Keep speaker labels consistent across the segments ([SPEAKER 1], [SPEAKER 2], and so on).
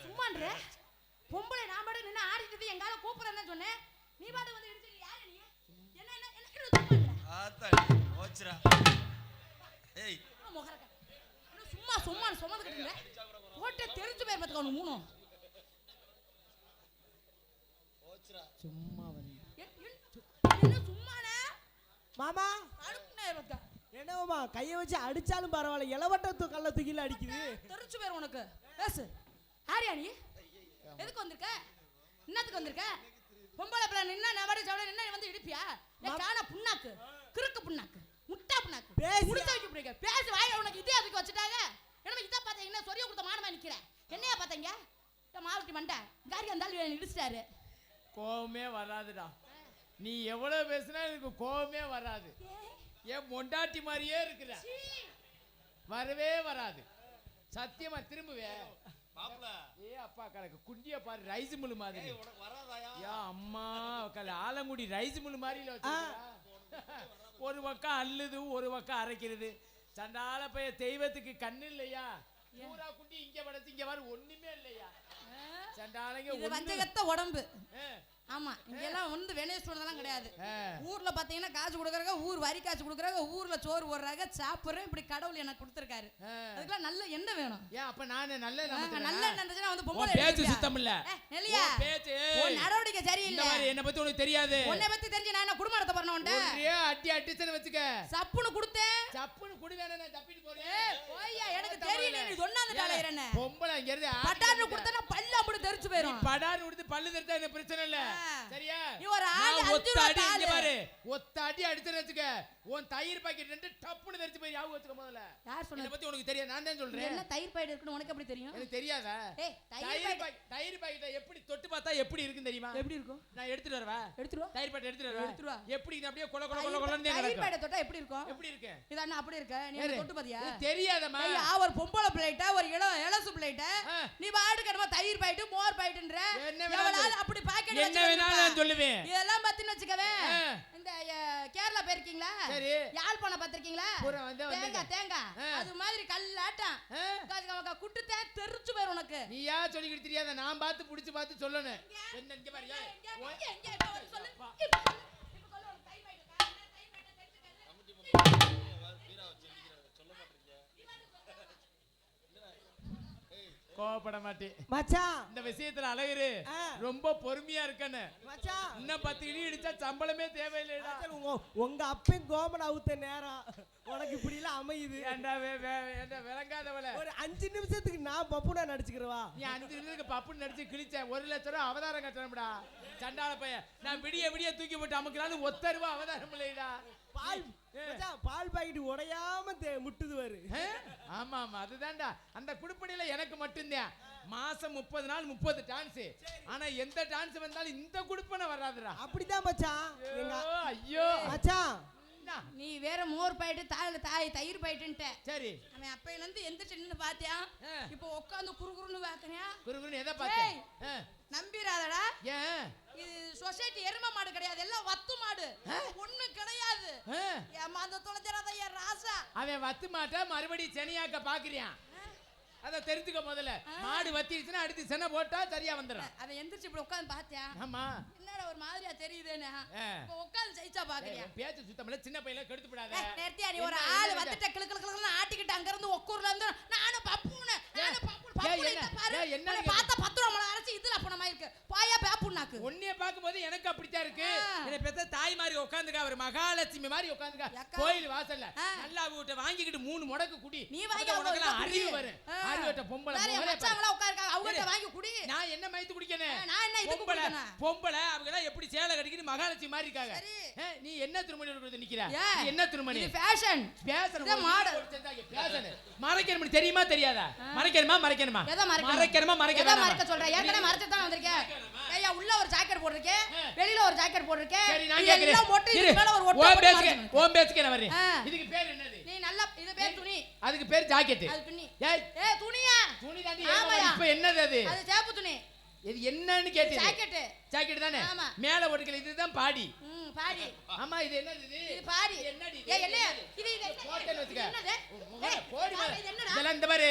[SPEAKER 1] சும்மான்ற?
[SPEAKER 2] பொம்பளை
[SPEAKER 1] நான் பாட்டு நின்று ஆடிட்டு எங்கால கூப்பிடுறேன்னு சொன்னேன். நீ பாட்டு வந்து இடிச்சு யாரு நீ என்ன என்ன என்ன என்ன
[SPEAKER 2] ஏய்.
[SPEAKER 1] முகரக்க என்ன சும்மா சும்மா சுமந்துக்கிட்டு போட்டு தெரிஞ்சு போய் பார்த்துக்க அவனு மூணும்.
[SPEAKER 3] சும்மா
[SPEAKER 1] என்ன சும்மாண்ணே
[SPEAKER 3] மாமா. என்னவாமா கையை வச்சு அடிச்சாலும் பரவாயில்ல இளவட்ட கல்ல தூக்கில அடிக்குது.
[SPEAKER 1] தெரிஞ்சு போயிரும் உனக்கு. பேசு. ஆரியா நீ? எதுக்கு வந்திருக்க? என்னத்துக்கு வந்திருக்க? பொம்பளை பிள்ளை நின்னா நான் நின்னா நீ வந்து இடிப்பியா? காண புண்ணாக்கு. கிறுக்கு புண்ணாக்கு முட்டா புண்ணாக்கு? முடிச்சு வைக்க பிடிக்க பேசி வாயில உனக்கு இதே அதுக்கு வச்சுட்டாங்க. என்ன இதை பார்த்தீங்க என்ன சொரிய கொடுத்த மானமா நிக்கிறேன் என்னையா பார்த்தீங்க? மாவட்டி மண்டை காரி வந்தாலும் இடிச்சிட்டாரு.
[SPEAKER 4] கோவமே வராதுடா. நீ எவ்வளவு பேசினா எனக்கு கோவமே வராது. ஏன் மொண்டாட்டி மாதிரியே இருக்கிற. வரவே வராது. சத்தியமா திரும்புவே. ஏ அப்பா கணக்கு குண்டிய பாரு ரைஸ் முள்ளு மாதிரி. யா அம்மா கல ஆலங்குடி ரைஸ் மாதிரில வச்சிருக்கா ஒரு பக்கம் அள்ளுது ஒரு பக்கம் அரைக்கிறது. சண்டால பைய தெய்வத்துக்கு கண்ணு இல்லையா? பூரா குண்டி இங்க படைச்சு இங்க பாரு ஒண்ணுமே இல்லையா? சண்டாலங்க
[SPEAKER 1] வஞ்சகத்த உடம்பு. ஆமா இங்கெல்லாம் வந்து வெனேஸ்வரதெல்லாம் கிடையாது.
[SPEAKER 4] ஆ.
[SPEAKER 1] ஊர்ல பாத்தீங்கன்னா காசு கொடுக்குறாங்க ஊர் வரி காசு கொடுக்குறாங்க ஊர்ல சோறு போடுறாங்க சாப்பிடுறேன் இப்படி கடவுள் எனக்கு கொடுத்துருக்காரு. அதுக்கெல்லாம் நல்ல என்ன வேணும்.
[SPEAKER 4] ஏன் அப்ப நானு நல்ல
[SPEAKER 1] நல்ல இருந்துச்சுன்னா வந்து பொம்பளை
[SPEAKER 4] பேச்சு? சுத்தம் இல்ல. உன் பேச்சு
[SPEAKER 1] நடவடிக்கை சரியில்லை.
[SPEAKER 4] என்ன பத்தி உனக்கு தெரியாது.
[SPEAKER 1] உன்னை பத்தி தெரிஞ்சு நான் என்ன குடும்பம் நடத்த போறேன் உன்ட்ட
[SPEAKER 4] ஒரே அடி அடிச்சன வச்சுக்க.
[SPEAKER 1] சப்புன்னு கொடுத்தேன்.
[SPEAKER 4] சப்புன்னு குடி வேணா நான் தப்பிட்டு போறேன்?
[SPEAKER 1] போய்யா, எனக்கு தெரியல. நீ சொன்னாந்துட்டாலே என்ன
[SPEAKER 4] பொம்பளை இங்க இருந்து
[SPEAKER 1] பட்டான்னு கொடுத்தா பல்லு அப்படி தெரிச்சு போயிரும்.
[SPEAKER 4] படாரு கொடுத்து பல்லு தெரிஞ்சா என்ன பிரச்சனை இல்ல. சரியா?
[SPEAKER 1] ஒரு ஆளு, அஞ்சு
[SPEAKER 4] அடி. பாரு. ஒத்த அடி உன் தயிர் பாக்கெட் ரெண்டு போய் ஞாபகம் வச்சுக்க முதல்ல.
[SPEAKER 1] யார்
[SPEAKER 4] இத பத்தி உனக்கு தெரியாது நான் தான் சொல்றேன்.
[SPEAKER 1] என்ன தயிர் பாய்டு இருக்குன்னு உனக்கு எப்படி தெரியும்?
[SPEAKER 4] எனக்கு தெரியாதா?
[SPEAKER 1] தயிர்
[SPEAKER 4] பாக்கெட் தயிர் எப்படி தொட்டு பார்த்தா எப்படி இருக்கும் தெரியுமா?
[SPEAKER 1] எப்படி இருக்கும்?
[SPEAKER 4] நான் எடுத்துட்டு வரவா?
[SPEAKER 1] எடுத்துருவா
[SPEAKER 4] தயிர் பாக்கெட் எடுத்துட்டு வரவா?
[SPEAKER 1] எடுத்துட்டு வா.
[SPEAKER 4] எப்படி இது அப்படியே கொல கொல கொல கொலன்னு
[SPEAKER 1] தயிர் பாய்டை தொட்டா எப்படி இருக்கும்?
[SPEAKER 4] எப்படி இருக்கு?
[SPEAKER 1] இது அண்ணா அப்படி இருக்க. நீ தொட்டு பாத்தியா? ஐயா, ஒரு பொம்பளை பிளேட்டா ஒரு இள இளசு பிளேட்டா. நீ பாட்டுக்கு தயிர் பாயிட்டு மோர் பாயிட்டுன்ற
[SPEAKER 4] என்ன.
[SPEAKER 1] அப்படி பாக்கெட்
[SPEAKER 4] என்ன வேணாலும் நான் சொல்லுவேன்.
[SPEAKER 1] இதெல்லாம் பத்தின்னு வச்சுக்கவே. இந்த கேரளா போயிருக்கீங்களா
[SPEAKER 4] சரி.
[SPEAKER 1] யாழ்ப்பாணம் பார்த்திருக்கீங்களா தேங்காய். தேங்காய். அது மாதிரி கல்லாட்டம்.
[SPEAKER 4] ஆ?
[SPEAKER 1] குட்டுத்தேன் தெரிச்சு போயிரும் உனக்கு.
[SPEAKER 4] நீயா சொல்லிக்கிட்டு தெரியாத நான் பார்த்து புடிச்சு பார்த்து சொல்லணும். என்ன இங்க பாரு கோவப்பட மாட்டேன்
[SPEAKER 3] மச்சான்.
[SPEAKER 4] இந்த விஷயத்துல அழகுரு. ரொம்ப பொறுமையா இருக்கன்னு.
[SPEAKER 3] மச்சான்.
[SPEAKER 4] இன்னும் பத்து இடி இடிச்சா சம்பளமே தேவையில்லைடா.
[SPEAKER 3] உங்க அப்பன் கோமன் அவுத்த நேரம் உனக்கு இப்படி எல்லாம் அமையுது
[SPEAKER 4] விளங்காதவள.
[SPEAKER 3] ஒரு அஞ்சு நிமிஷத்துக்கு நான் பப்புனா நடிச்சுக்கிறவா?
[SPEAKER 4] நீ அஞ்சு நிமிஷத்துக்கு பப்புன்னு நடிச்சு கிழிச்ச ஒரு லட்சம் ரூபா அவதாரம் கட்டணும்டா. சண்டால பையன். நான் விடிய விடிய தூக்கி போட்டு அமுக்கலான்னு ஒத்த ரூபா அவதாரம் இல்லைடா.
[SPEAKER 3] பால் மச்சான், பால் பாக்கெட் உடையாம தே- முட்டுது வாரு?
[SPEAKER 4] ஆமா ஆமா அதுதான்டா. அந்த குடுப்படியில எனக்கு மட்டும்தான். மாசம் முப்பது நாள் முப்பது டான்ஸ் ஆனா எந்த டான்ஸ் வந்தாலும் இந்த குடுப்பனை வராதுடா.
[SPEAKER 3] அப்படிதான் மச்சான்
[SPEAKER 4] ஐயோ,
[SPEAKER 3] மச்சான்?
[SPEAKER 1] நீ வேற மோர் பாயிட்டு தாய் தாய் தயிர் பாயிட்டுன்ட்ட
[SPEAKER 4] சரி.
[SPEAKER 1] அவன் அப்பையில இருந்து எந்திரிச்சு நின்னு பாத்தியா. இப்போ உட்காந்து குறுகுறுன்னு பாக்குறியா?
[SPEAKER 4] குருகுருன்னு எதை பார்த்தேன் ஆ.
[SPEAKER 1] நம்பிராதடா.
[SPEAKER 4] ஏன்?
[SPEAKER 1] இது சொசைட்டி எரும மாடு கிடையாது எல்லாம் வத்து மாடு ஒண்ணு கிடையாது
[SPEAKER 4] ஆ.
[SPEAKER 1] ஏமா அந்த தொலைஞ்சிடாத என் ராசா
[SPEAKER 4] அவன் வத்து மாட்ட மறுபடியும் செனியாக்க பாக்குறியான் அத தெரிஞ்சுக்க முதல்ல. மாடு வத்திருச்சுன்னா அடுத்து செனை போட்டா சரியா வந்துடும்
[SPEAKER 1] அவன் எந்திரிச்சு இப்படி உட்காந்து பாத்தியா?
[SPEAKER 4] ஆமா.
[SPEAKER 1] என்னடா ஒரு மாதிரியா தெரியுதுன்னு. உட்காந்து ஜெயிச்சா பாக்குறியா?
[SPEAKER 4] பேச்சு சுத்தமில்ல சின்ன பையல கெடுத்து விடாத
[SPEAKER 1] ஏய், நிறுத்தியா நீ ஒரு ஆள் வந்துட்ட கிளு கிளு கிளுன்னு ஆட்டிக்கிட்டு அங்க இருந்து ஒக்கூர்ல இருந்து நானும் பப்புன்னு நானும் பப்புன்னு
[SPEAKER 4] என்ன?
[SPEAKER 1] பார்த்தா பத்து ரூபா மிளகா அரைச்சு இதுல போன மாதிரி இருக்கு பாயா பேப்புண்ணாக்கு
[SPEAKER 4] உன்னைய பார்க்கும்போது எனக்கு அப்படித்தான் இருக்கு. என்னை பெத்த தாய் மாதிரி உட்காந்துக்கா ஒரு மகாலட்சுமி மாதிரி உட்காந்துக்கா. கோயில் வாசல்ல. நல்லா வீட்டை வாங்கிக்கிட்டு மூணு முடக்கு குடி.
[SPEAKER 1] நீ வாங்கி வீட்டுல
[SPEAKER 4] அறிவு. வரும். அறிவட்ட பொம்பளை
[SPEAKER 1] உட்காருக்காங்க
[SPEAKER 4] இரு.
[SPEAKER 1] வாங்கி குடி.
[SPEAKER 4] நான் என்ன மயத்து குடிக்கணும்?
[SPEAKER 1] நான் என்ன
[SPEAKER 4] பொம்பளை? பொம்பளை அவங்க எல்லாம் எப்படி சேலை கட்டிக்கிட்டு மகாலட்சுமி மாதிரி இருக்காங்க? நீ என்ன திருமணி கொடுத்து நிக்கிற? என்ன திருமணி
[SPEAKER 1] ஃபேஷன் இதான் மாடல்.
[SPEAKER 4] மறைக்கணும் தெரியுமா தெரியாதா? மறைக்கணுமா மறைக்கணுமா?
[SPEAKER 1] மறைக்கணும்?
[SPEAKER 4] மறைக்கணுமா
[SPEAKER 1] மறைக்க சொல்ற? ஏற்கனவே மறைச்சு தான் வந்திருக்கேன் ஐயா உள்ள ஒரு ஜாக்கெட் போட்டிருக்கேன். வெளியில ஒரு ஜாக்கெட் போட்டிருக்கேன்.
[SPEAKER 4] சரி நான் கேக்குறேன்.
[SPEAKER 1] எல்லாம் மொட்டை
[SPEAKER 4] இரு.
[SPEAKER 1] இதுக்கு மேல ஒரு ஒட்டை
[SPEAKER 4] நான் வரேன் பேர் என்னது?
[SPEAKER 1] நீ நல்லா இது பேர் துணி.
[SPEAKER 4] அதுக்கு பேர் ஜாக்கெட்
[SPEAKER 1] அது துணி.
[SPEAKER 4] ஏய்.
[SPEAKER 1] ஏ துணியா?
[SPEAKER 4] துணி தாண்டி. இப்ப என்னது அது?
[SPEAKER 1] அது சேப்பு துணி.
[SPEAKER 4] இது என்னன்னு கேட்டது
[SPEAKER 1] ஜாக்கெட்
[SPEAKER 4] ஜாக்கெட் தானே?
[SPEAKER 1] ஆமா.
[SPEAKER 4] மேல ஒட்டுக்கல இதுதான் பாடி.
[SPEAKER 1] ம் பாடி.
[SPEAKER 4] ஆமா இது என்னது இது?
[SPEAKER 1] இது பாடி.
[SPEAKER 4] என்னடி இது?
[SPEAKER 1] என்ன? இது இது?
[SPEAKER 4] போட்டேன்னு வச்சுக்க.
[SPEAKER 1] என்னது?
[SPEAKER 4] போடி இதெல்லாம் இந்த பாரு.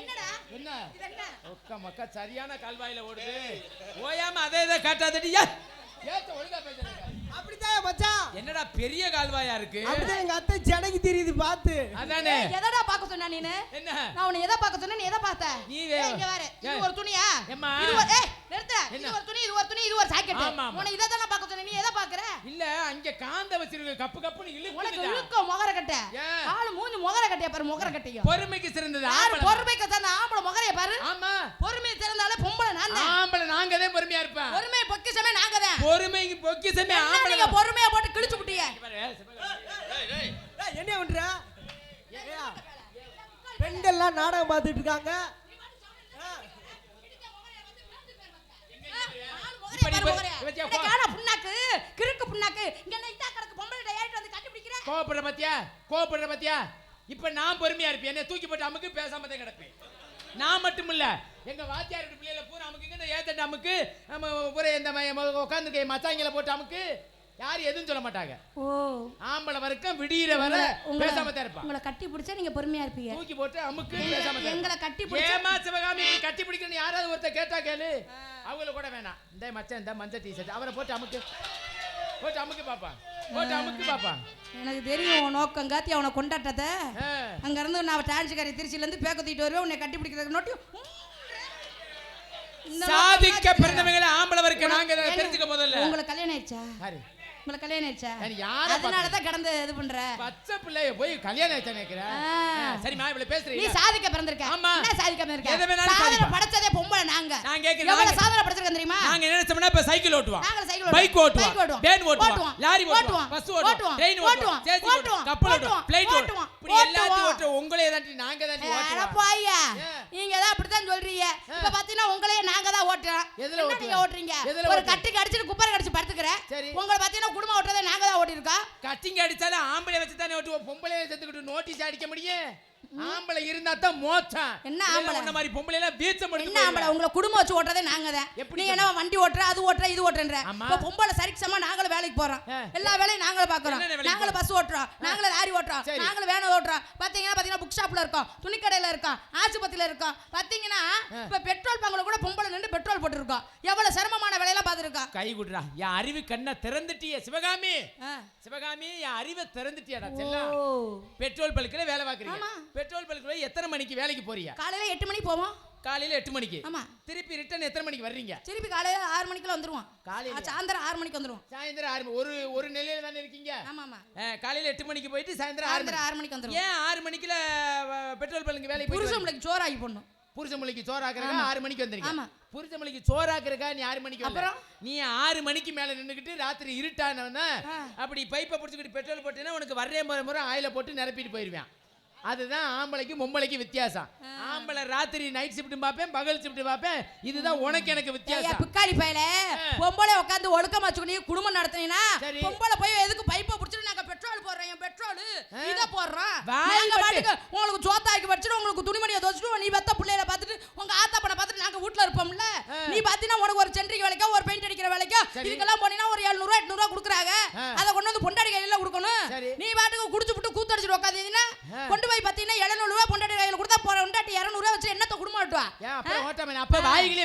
[SPEAKER 1] என்னடா?
[SPEAKER 4] என்ன?
[SPEAKER 1] இது என்ன?
[SPEAKER 4] ஒக்க மக்கா சரியான கால்வாயில ஓடுது. ஓயாம அதே இதை காட்டாதடி.
[SPEAKER 3] மச்சான்.
[SPEAKER 4] என்னடா பெரிய கால்வாயா இருக்கு?
[SPEAKER 3] அப்படிதான் எங்க அத்தை ஜனக்கு தெரியுது பார்த்து.
[SPEAKER 4] அதானே?
[SPEAKER 1] எதடா பார்க்க சொன்ன நீனு?
[SPEAKER 4] என்ன?
[SPEAKER 1] நான் உன்னை எதை பார்க்க சொன்னேன் நீ எதை பார்த்த?
[SPEAKER 4] நீ
[SPEAKER 1] இங்க பாரு இது. ஒரு துணியா?
[SPEAKER 4] ஏம்மா.
[SPEAKER 1] இது ஒரு ஏய் நிறுத்து. இது? ஒரு துணி இது ஒரு துணி இது ஒரு ஜாக்கெட். உன்னை இதை தானே பார்க்க சொன்னேன். நீ எதை பார்க்கற?
[SPEAKER 4] இல்ல அங்க காந்த வச்சிருக்க கப்பு கப்புன்னு
[SPEAKER 1] உனக்கு
[SPEAKER 4] இழுக்குதுடா
[SPEAKER 1] இழுக்க முகர கட்ட
[SPEAKER 4] ஏன்?
[SPEAKER 1] ஆளு மூஞ்சி முகர கட்டைய பாரு முகர கட்டையும்
[SPEAKER 4] பொறுமைக்கு சிறந்தது
[SPEAKER 1] யாரு பொறுமைக்கு தந்த ஆம்பளை முகரைய பாரு?
[SPEAKER 4] ஆமா.
[SPEAKER 1] பொறுமை திறந்தாலே பொம்பளை நான் தான்.
[SPEAKER 4] ஆம்பளை நாங்க தான் பொறுமையா இருப்பேன்.
[SPEAKER 1] பொறுமை பொக்கிஷமே நாங்க தான்
[SPEAKER 4] பொறுமைக்கு பொக்கிசமே
[SPEAKER 1] என்ன
[SPEAKER 4] ஆம்பளை
[SPEAKER 1] பொறுமையா போட்டு கிழிச்சு விட்டீங்க
[SPEAKER 3] என்ன பண்ற? பெண்கள்லாம் நாடகம் பார்த்துட்டு இருக்காங்க.
[SPEAKER 1] புண்ணாக்கு கிறுக்கு புண்ணாக்கு இங்க என்ன இதா கிடக்கு பொம்பளை ஏறிட்டு வந்து கண்டுபிடிக்கிற
[SPEAKER 4] கோவப்படுற பாத்தியா? கோவப்படுற பாத்தியா? இப்ப நான் பொறுமையா இருப்பேன். என்ன தூக்கி போட்டு அமுக்கு பேசாம தான் கிடப்பேன். நான் மட்டும் இல்ல எங்க வாத்தியார் பிள்ளைல பூரா அமுக்குங்க. இந்த ஏத்தட்ட அமுக்கு நம்ம பூரா இந்த உட்காந்து மச்சாங்கில போட்டு அமுக்கு. யாரும் எதுவும் சொல்ல மாட்டாங்க.
[SPEAKER 1] ஓ.
[SPEAKER 4] ஆம்பளை வரைக்கும் விடியிற வர பேசாம தான் இருப்பான்
[SPEAKER 1] உங்களை கட்டி பிடிச்சா நீங்க பொறுமையா இருப்பீங்க.
[SPEAKER 4] தூக்கி போட்டு அமுக்கு பேசாம
[SPEAKER 1] எங்களை. கட்டி பிடிச்சா
[SPEAKER 4] ஏமா சிவகாமி கட்டி பிடிக்கணும் யாராவது ஒருத்தர் கேட்டா கேளு. அவங்கள கூட வேணாம். இந்த மச்சான் இந்த மஞ்சள் டிஷர்ட் அவரை போட்டு அமுக்கு. போட்டு அமுக்கு பாப்பான்
[SPEAKER 1] எனக்கு தெரியும் உன் நோக்கம் காத்தி அவனை கொண்டாட்டத்தை. அங்க இருந்து நான் டான்ஸுக்காரி திருச்சியில இருந்து பேக்க தூக்கிட்டு வருவேன் உன்னை கட்டி பிடிக்கிறதுக்கு நோட்டி. இந்த
[SPEAKER 4] சாதிக்க பிறந்தவங்கள ஆம்பளை வரைக்கும் நாங்க தெரிஞ்சுக்க முதல்ல
[SPEAKER 1] உங்களுக்கு கல்யாணம் ஆயிடுச்சா?
[SPEAKER 4] யாரு
[SPEAKER 1] உங்களுக்கு கல்யாணம் ஆயிடுச்சா?
[SPEAKER 4] யாரு,
[SPEAKER 1] அதனால தான் கடந்து இது பண்ற.
[SPEAKER 4] பச்சை பிள்ளைய போய் கல்யாணம் ஆயிடுச்சா நினைக்கிற
[SPEAKER 1] ஆ.
[SPEAKER 4] சரிம்மா இவ்வளவு
[SPEAKER 1] நீ
[SPEAKER 4] பேசுறீங்க
[SPEAKER 1] சாதிக்க பிறந்திருக்க.
[SPEAKER 4] ஆமா.
[SPEAKER 1] என்ன சாதிக்க பிறந்திருக்க
[SPEAKER 4] எதை வேணாலும்
[SPEAKER 1] சாதனை
[SPEAKER 4] சாதிப்பா.
[SPEAKER 1] படைச்சதே பொம்பளை நாங்க.
[SPEAKER 4] நான் கேக்குறேன்,
[SPEAKER 1] எவ்வளவு சாதனை படைச்சிருக்கோம் தெரியுமா?
[SPEAKER 4] நாங்க என்ன நினைச்சோம்னா இப்ப சைக்கிள் ஓட்டுவான்
[SPEAKER 1] நாங்க சைக்கிள்
[SPEAKER 4] பைக்
[SPEAKER 1] ஓட்டுவோம்.
[SPEAKER 4] வேன்
[SPEAKER 1] ஓட்டுவோம்.
[SPEAKER 4] லாரி
[SPEAKER 1] ஓட்டுவோம்.
[SPEAKER 4] பஸ் ஓட்டுவான் ட்ரெயின் ஓட்டுவான் ஜேசி ஓட்டுவான் கப்பல் ஓட்டுவான் பிளைட் ஓட்டுவான் இப்படி எல்லாத்தையும் உங்களே தாண்டி நாங்க தாண்டி
[SPEAKER 1] போய்யா? நீங்க தான் அப்படித்தான் சொல்றீங்க. இப்ப பாத்தீங்கன்னா உங்களையே நாங்க தான் ஓட்டுறோம்.
[SPEAKER 4] எதுல?
[SPEAKER 1] நீங்க ஓட்டுறீங்க? ஒரு? கட்டுக்கு அடிச்சிட்டு குப்பரை கடிச்சு படுத்துக்கிறேன்.
[SPEAKER 4] சரி.
[SPEAKER 1] உங்களை பாத்தீங்கன்னா குடும்பம் ஓட்டுறதை நாங்க தான் ஓட்டிருக்கோம்
[SPEAKER 4] கட்டிங்க அடிச்சாலும் ஆம்பளை வச்சு தானே ஓட்டுவோம். பொம்பளை செத்துக்கிட்டு நோட்டீஸ் அடிக்க முடியும். ஆம்பளை இருந்தா தான் மோச்சம்
[SPEAKER 1] என்ன ஆம்பளை?
[SPEAKER 4] உன்ன மாதிரி பொம்பளை எல்லாம் வீச்சம்
[SPEAKER 1] என்ன ஆம்பளை? உங்களை குடும்பம் வச்சு ஓட்டுறதே நாங்க தான்.
[SPEAKER 4] எப்படி
[SPEAKER 1] என்ன வண்டி ஓட்டுற அது ஓட்டுற இது ஓட்டுறன்ற. இப்ப பொம்பளை சரிக்கு சமமா நாங்களும் வேலைக்கு போறோம். எல்லா வேலையும் நாங்களும் பாக்குறோம். நாங்களும் பஸ் ஓட்டுறோம். நாங்களும் லாரி ஓட்டுறோம். நாங்களும் வேன் ஓட்டுறோம். பாத்தீங்கன்னா பாத்தீங்கன்னா புக் ஷாப்ல இருக்கோம். துணிக்கடையில இருக்கோம். ஆஸ்பத்திரியில இருக்கோம். பாத்தீங்கன்னா இப்ப பெட்ரோல் பங்க்ல கூட பொம்பளை நின்று பெட்ரோல் போட்டுருக்கோம். எவ்வளவு சிரமமான வேலையெல்லாம் பாத்துருக்கோம்.
[SPEAKER 4] கை குடுறா. என் அறிவு கண்ணை திறந்துட்டியே சிவகாமி. சிவகாமி என் அறிவை திறந்துட்டியாடா செல்லம்
[SPEAKER 1] ஓ.
[SPEAKER 4] பெட்ரோல் பல்கில் வேலை பார்க்குறீங்க
[SPEAKER 1] ஆமா.
[SPEAKER 4] பெட்ரோல் பல்கில் எத்தனை மணிக்கு வேலைக்கு போறீங்க?
[SPEAKER 1] காலையில எட்டு மணிக்கு போவோம்.
[SPEAKER 4] காலையில எட்டு மணிக்கு.
[SPEAKER 1] ஆமா.
[SPEAKER 4] திருப்பி ரிட்டர்ன் எத்தனை மணிக்கு வர்றீங்க?
[SPEAKER 1] திருப்பி காலையில ஆறு மணிக்குள்ள வந்துருவோம்.
[SPEAKER 4] காலையில
[SPEAKER 1] சாயந்தரம் ஆறு மணிக்கு வந்துருவோம்.
[SPEAKER 4] சாயந்தரம் ஆறு ஒரு ஒரு நிலையில தானே இருக்கீங்க?
[SPEAKER 1] ஆமா ஆமா.
[SPEAKER 4] காலையில எட்டு மணிக்கு போயிட்டு சாயந்தரம் ஆறு
[SPEAKER 1] ஆறு மணிக்கு வந்துருவோம்.
[SPEAKER 4] ஏன் ஆறு மணிக்குல பெட்ரோல் பல்லுங்க வேலைக்கு
[SPEAKER 1] புருஷன் பிள்ளைக்கு சோறாகி போடணும்.
[SPEAKER 4] புருஷ மொழிக்கு சோறாக்குறக்கா ஆறு மணிக்கு வந்துருங்க
[SPEAKER 1] ஆமா.
[SPEAKER 4] புருஷ மொழிக்கு சோறாக்குறக்கா நீ ஆறு மணிக்கு.
[SPEAKER 1] அப்புறம்?
[SPEAKER 4] நீ ஆறு மணிக்கு மேல நின்னுக்கிட்டு ராத்திரி இருட்டானவன. அப்படி பைப்பை பிடிச்சிக்கிட்டு பெட்ரோல் போட்டேன்னா உனக்கு வர்றே முறை முறை ஆயில போட்டு நிரப்பிட்டு போயிருவேன். அதுதான் ஆம்பளைக்கு பொம்பளைக்கு வித்தியாசம் ஆம்பளை ராத்திரி நைட் ஷிஃப்ட் பார்ப்பேன் பகல் ஷிஃப்ட் பார்ப்பேன் இதுதான் உனக்கு எனக்கு வித்தியாசம்
[SPEAKER 1] பிக்காளி பயல பொம்பளை உட்காந்து ஒழுக்கமா வச்சுக்கணும் குடும்பம் நடத்தினீங்கன்னா. பொம்பளை போய் எதுக்கு பைப்பை பிடிச்சிட்டு நாங்க பெட்ரோல் போடுறோம் என் பெட்ரோல் இத போடுறோம் உங்களுக்கு சோத்தாக்கி வச்சுட்டு உங்களுக்கு துணிமணியை துவச்சிட்டு நீ பெத்த பிள்ளையில பார்த்துட்டு உங்க ஆத்தா படம் பார்த்துட்டு நாங்க வீட்ல இருப்போம்ல. நீ பாத்தீங்கன்னா உனக்கு ஒரு சென்ட்ரிக்கு வேலைக்கோ ஒரு பெயிண்ட் அடிக்கிற வேலைக்கோ. இதுக்கெல்லாம் போனீங்கன்னா ஒரு 700 ரூபா 800 ரூபா கொடுக்குறாங்க. அதை கொண்டு வந்து பொண்டாடி கையில கொடுக்கணும். நீ பாட்டுக்கு குடிச்சு விட்டு கூத்தடிச்சிட்டு உட்காந்தீங்கன்னா
[SPEAKER 4] ஆ.
[SPEAKER 1] கொண்டு போய் பாத்தீங்கன்னா 700 ரூபா பொண்டாடி கையில கொடுத்தா போற பொண்டாட்டி 200 ரூபா வச்சு என்னத்த குடும்பம் ஓட்டுவா
[SPEAKER 4] அப்ப வாய்களே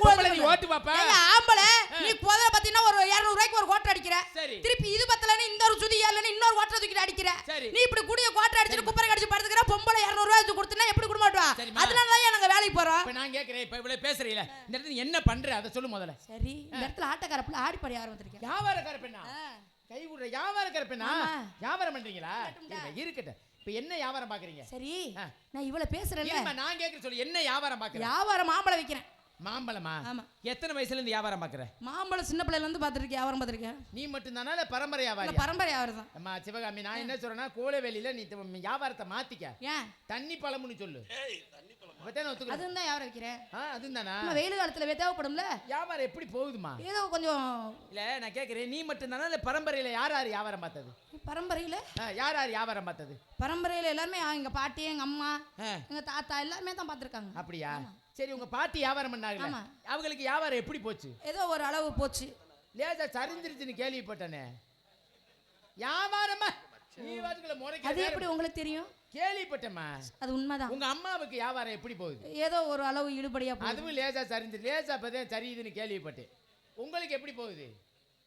[SPEAKER 1] கோவப்படுற?
[SPEAKER 4] ஓட்டு பாப்பா?
[SPEAKER 1] ஆம்பளை நீ முதல்ல பாத்தீங்கன்னா ஒரு 200 ரூபாய்க்கு ஒரு கோட்டை அடிக்கிற. திருப்பி இது பத்தலன்னு இந்த ஒரு சுதி ஏறலன்னு இன்னொரு கோட்டை தூக்கிட்டு அடிக்கிற. நீ இப்படி கூடிய கோட்டை அடிச்சிட்டு குப்பரை கடிச்சு படுத்துக்கிற பொம்பளை 200 ரூபாய் வச்சு கொடுத்தனா எப்படி குடும்பம் ஓட்டுவா
[SPEAKER 4] சரிம்மா.
[SPEAKER 1] அதனால தான் நாங்க வேலைக்கு போறோம்?
[SPEAKER 4] இப்ப நான் கேக்குறேன் இப்ப இவ்வளவு பேசுறீல இந்த இடத்துல என்ன பண்ற? அதை சொல்லு முதல்ல.
[SPEAKER 1] சரி இந்த இடத்துல ஆட்டக்காரப்புல ஆடி பாடி ஆரம்பிச்சிருக்கேன்
[SPEAKER 4] வியாபாரக்கார பெண்ணா? கை விடுற வியாபாரக்கார பெண்ணா. வியாபாரம் பண்றீங்களா? இருக்கட்டும். இப்ப என்ன வியாபாரம் பாக்குறீங்க?
[SPEAKER 1] சரி. நான் இவ்வளவு பேசுறேன்ல.
[SPEAKER 4] இருமா, நான் கேக்குற சொல்லு. என்ன வியாபாரம் பாக்குறேன்?
[SPEAKER 1] வியாபாரம் மாம்பழம் விக்கிறேன்.
[SPEAKER 4] மாம்பழமா?
[SPEAKER 1] ஆமா.
[SPEAKER 4] எத்தனை வயசுல இருந்து வியாபாரம் பாக்குற?
[SPEAKER 1] மாம்பழம் சின்ன பிள்ளையில இருந்து பார்த்துருக்கேன் வியாபாரம் பார்த்துருக்கேன்
[SPEAKER 4] நீ மட்டும் தானா? பரம்பரை
[SPEAKER 1] இல்ல
[SPEAKER 4] வியாபாரி
[SPEAKER 1] பரம்பரை வியாபாரம் தான்
[SPEAKER 4] அம்மா சிவகாமி நான் என்ன சொல்றேன்னா கோலவேலியில நீ வியாபாரத்தை மாத்திக்க.
[SPEAKER 1] ஏன்?
[SPEAKER 4] தண்ணி பழம்னு சொல்லு. அப்பதானே ஒத்துக்கிறேன்.
[SPEAKER 1] அதுவும் தான் வியாபாரம் வைக்கிறேன்
[SPEAKER 4] ஆ அதுவும் தானா?
[SPEAKER 1] நம்ம வெயில் காலத்துல தேவைப்படும்ல?
[SPEAKER 4] வியாபாரம் எப்படி போகுதுமா
[SPEAKER 1] ஏதோ கொஞ்சம்
[SPEAKER 4] இல்ல நான் கேக்குறேன் நீ மட்டும் தானா? இல்ல பரம்பரையில யார் யார் வியாபாரம் பார்த்தது?
[SPEAKER 1] பரம்பரையில?
[SPEAKER 4] ஆ, யார் யார் வியாபாரம் பார்த்தது?
[SPEAKER 1] பரம்பரையில எல்லாருமே எங்க பாட்டி எங்க அம்மா எங்க தாத்தா எல்லாருமே தான் பார்த்துருக்காங்க.
[SPEAKER 4] அப்படியா? சரி உங்க பாட்டி வியாபாரம் பண்ணாங்கல்ல
[SPEAKER 1] ஆமா.
[SPEAKER 4] அவங்களுக்கு வியாபாரம் எப்படி போச்சு?
[SPEAKER 1] ஏதோ ஒரு அளவு போச்சு.
[SPEAKER 4] லேசா சரிஞ்சிருச்சுன்னு கேள்விப்பட்டனே. வியாபாரமா? நீ வாட்டுக்குள்ள
[SPEAKER 1] அது எப்படி உங்களுக்கு தெரியும்?
[SPEAKER 4] கேள்விப்பட்டேம்மா.
[SPEAKER 1] அது உண்மைதான்.
[SPEAKER 4] உங்க அம்மாவுக்கு வியாபாரம் எப்படி போகுது?
[SPEAKER 1] ஏதோ ஒரு அளவு இழுபடியா
[SPEAKER 4] அதுவும் லேசா சரிஞ்சு லேசா சரியுதுன்னு கேள்விப்பட்டேன். உங்களுக்கு எப்படி போகுது?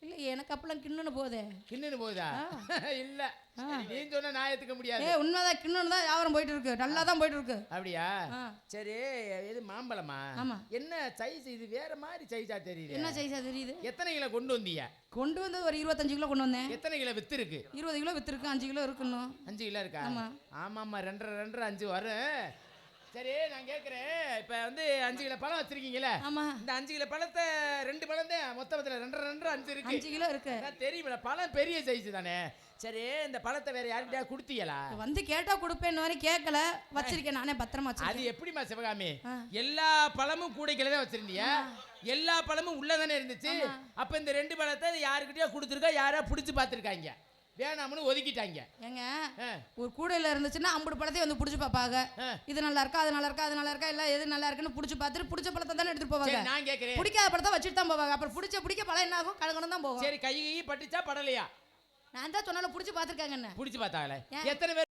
[SPEAKER 1] இல்ல எனக்கு அப்பெல்லாம் கிண்ணுன்னு போதே.
[SPEAKER 4] கிண்ணுன்னு போகுதா? இல்ல. நீ சொன்ன நான் ஏத்துக்க முடியாது.
[SPEAKER 1] ஏ உண்மைதான் கிண்ணுன்னு தான் வியாபாரம் போயிட்டு இருக்கு. நல்லா தான் போயிட்டு இருக்கு.
[SPEAKER 4] அப்படியா. சரி இது மாம்பழமா?
[SPEAKER 1] ஆமா.
[SPEAKER 4] என்ன சைஸ் இது வேற மாதிரி சைஸா தெரியுது.
[SPEAKER 1] என்ன சைஸா தெரியுது?
[SPEAKER 4] எத்தனை கிலோ கொண்டு வந்தீங்க?
[SPEAKER 1] கொண்டு வந்து ஒரு இருபத்தஞ்சு கிலோ கொண்டு வந்தேன்.
[SPEAKER 4] எத்தனை கிலோ வித்து இருக்கு?
[SPEAKER 1] இருபது கிலோ வித்துருக்கு அஞ்சு கிலோ இருக்கணும்
[SPEAKER 4] அஞ்சு கிலோ இருக்கா?
[SPEAKER 1] ஆமா.
[SPEAKER 4] ஆமாம்மா ரெண்டரை ரெண்டரை அஞ்சு வரும். சரி நான் கேட்குறேன் இப்போ வந்து அஞ்சு கிலோ பழம் வச்சிருக்கீங்களே
[SPEAKER 1] ஆமா.
[SPEAKER 4] இந்த அஞ்சு கிலோ பழத்தை ரெண்டு பழம் தான் மொத்தத்தில் ரெண்டரை ரெண்டரை அஞ்சு இருக்கு.
[SPEAKER 1] அஞ்சு கிலோ இருக்கு.
[SPEAKER 4] அதான் தெரியுமில்ல பழம் பெரிய சைஸ் தானே. சரி இந்த பழத்தை வேற யார்கிட்டயா கொடுத்தீங்களா?
[SPEAKER 1] வந்து கேட்டா கொடுப்பேன்னு வரை கேட்கல வச்சிருக்கேன் நானே பத்திரமா
[SPEAKER 4] அது எப்படிம்மா சிவகாமி. எல்லா பழமும் கூடைக்கில தான் வச்சிருந்தீங்க எல்லா பழமும் உள்ள தானே இருந்துச்சு? அப்ப இந்த ரெண்டு பழத்தை யாருக்கிட்டயோ கொடுத்துருக்கா யாரா பிடிச்சு பார்த்துருக்காங்க. வேணாம்னு ஒதுக்கிட்டாங்க.
[SPEAKER 1] ஏங்க ஒரு கூடையில இருந்துச்சுன்னா ஐம்பது பழத்தையும் வந்து புடிச்சு பார்ப்பாங்க. இது நல்லா இருக்கா அது நல்லா இருக்கா அது நல்லா இருக்கா இல்ல எது நல்லா இருக்குன்னு புடிச்சு பார்த்துட்டு பிடிச்ச பழத்தை தானே எடுத்துட்டு போவாங்க.
[SPEAKER 4] நான் கேட்குறேன்
[SPEAKER 1] பிடிக்காத பழத்தை வச்சுட்டு தான் போவாங்க. அப்புறம் பிடிச்ச பிடிக்க பழம் என்ன ஆகும்? கலங்கணும் தான் போகும்.
[SPEAKER 4] சரி கை பட்டுச்சா படலையா?
[SPEAKER 1] நான் தான் சொன்னாலும் பிடிச்சி பார்த்துருக்காங்க என்ன
[SPEAKER 4] பிடிச்சு பார்த்தாங்களே? எத்தனை பேர்